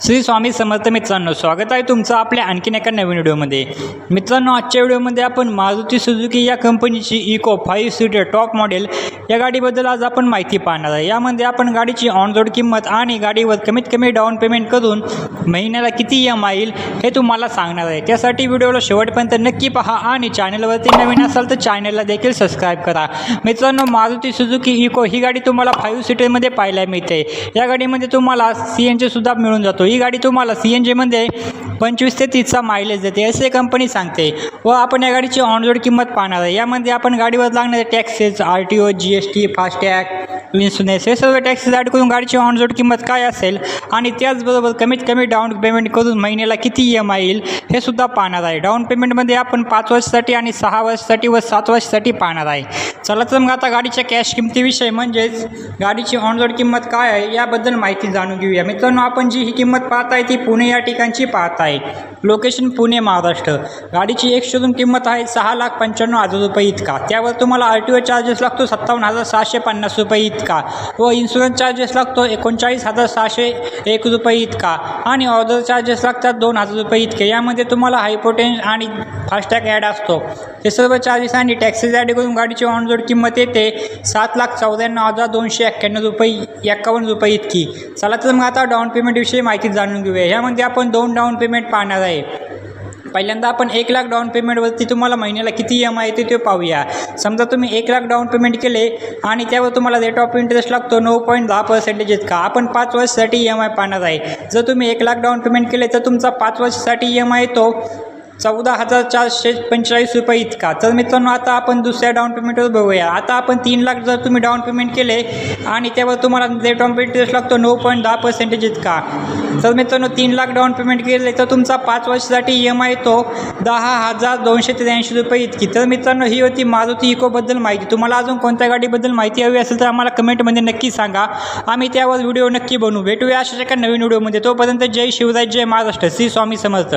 श्री स्वामी समर्थ मित्रांनो स्वागत आहे तुमचं आपल्या आणखीन एका नवीन व्हिडिओमध्ये. मित्रांनो आजच्या व्हिडिओमध्ये आपण मारुती सुझुकी या कंपनीची Eeco five seater top model या गाडीबद्दल आज आपण माहिती पाहणार आहे. यामध्ये आपण गाडीची ऑन रोड किंमत आणि गाडीवर कमीत कमी डाऊन पेमेंट करून महिन्याला किती ई एम आईल येईल हे तुम्हाला सांगणार आहे. त्यासाठी व्हिडिओला शेवटपर्यंत नक्की पहा आणि चॅनलवरती नवीन असाल तर चॅनलला देखील सबस्क्राईब करा. मित्रांनो मारुती सुझुकी इको ही गाडी तुम्हाला फाईव्ह सीटरमध्ये पाहायला मिळते. या गाडीमध्ये तुम्हाला सी एन जीसुद्धा मिळून जातो. ही गाडी तुम्हाला सी एन जीमध्ये पंचवीस ते तीसचा मायलेज देते. असे कंपनी सांगते. व आपण या गाडीची ऑन रोड किंमत पाहणार आहे. यामध्ये आपण गाडीवर लागणारे taxes R T O G S T FASTag insurance हे सर्व टॅक्सीसाठी करून गाडीची ऑनरोड किंमत काय असेल आणि त्याचबरोबर कमीत कमी डाऊन पेमेंट करून महिन्याला किती ई एम आय येईल हे सुद्धा पाहणार आहे. डाऊन पेमेंटमध्ये आपण पाच वर्षासाठी आणि सहा वर्षासाठी व सात वर्षासाठी पाहणार आहे. चला तर मग आता गाडीच्या कॅश किमतीविषयी म्हणजेच गाडीची ऑनरोड किंमत काय आहे याबद्दल माहिती जाणून घेऊया. मित्रांनो आपण जी ही किंमत पाहत आहे ती पुणे या ठिकाणची पाहत आहे लोकेशन पुणे महाराष्ट्र. गाडीची एक शोरूम किंमत आहे सहा लाख पंच्याण्णव हजार रुपये इतका. त्यावर तुम्हाला आर टी ओ चार्जेस लागतो सत्तावन्न हजार सहाशे पन्नास रुपये इतका. व इन्शुरन्स चार्जेस लागतो एकोणचाळीस हजार सहाशे एक रुपये इतका. आणि ऑर्डर चार्जेस लागतात दोन हजार रुपये इतके. यामध्ये तुम्हाला हायपोटेन्स आणि फास्टॅग ॲड असतो. हे सर्व चार्जेस आणि टॅक्सेस ॲड करून गाडीची ऑनरोड किंमत येते सात लाख चौऱ्याण्णव हजार दोनशे एक्क्याण्णव रुपये एक्कावन्न रुपये इतकी. चला तर मग आता डाऊन पेमेंटविषयी माहिती जाणून घेऊया. ह्यामध्ये आपण दोन डाऊन पेमेंट पाहणार आहे. पहिल्यांदा आपण एक लाख डाऊन पेमेंटवरती तुम्हाला महिन्याला किती ई एम आय येते ते पाहूया. समजा तुम्ही एक लाख डाऊन पेमेंट केले आणि त्यावर तुम्हाला रेट ऑफ इंटरेस्ट लागतो नऊ पॉईंट दहा पर्सेंटेज इतका. आपण पाच वर्षासाठी ई एम आय पाहणार आहे. जर तुम्ही एक लाख डाऊन पेमेंट केले तर तुमचा पाच वर्षासाठी ई एम आय येतो. चौदा हजार चारशे पंचेचाळीस रुपये इतका. तर मित्रांनो आता आपण दुसऱ्या डाऊन पेमेंटवर बघूया. आता आपण तीन लाख जर तुम्ही डाऊन पेमेंट केले आणि त्यावर तुम्हाला रेट पेमेंट इंटरेस्ट लागतो नऊ पॉईंट दहा पर्सेंटेज इतका. तर मित्रांनो तीन लाख डाऊन पेमेंट केले तर तुमचा पाच वर्षासाठी ई एम आय येतो दहा हजार दोनशे त्र्याऐंशी रुपये इतकी. तर मित्रांनो ही होती मारुती इकोबद्दल माहिती. तुम्हाला अजून कोणत्या गाडीबद्दल माहिती हवी असेल तर आम्हाला कमेंटमध्ये नक्की सांगा. आम्ही त्यावर व्हिडिओ नक्की बनवू. भेटूया अशाच एका नवीन व्हिडिओमध्ये तोपर्यंत जय शिवराज जय महाराष्ट्र. श्री स्वामी समर्थ.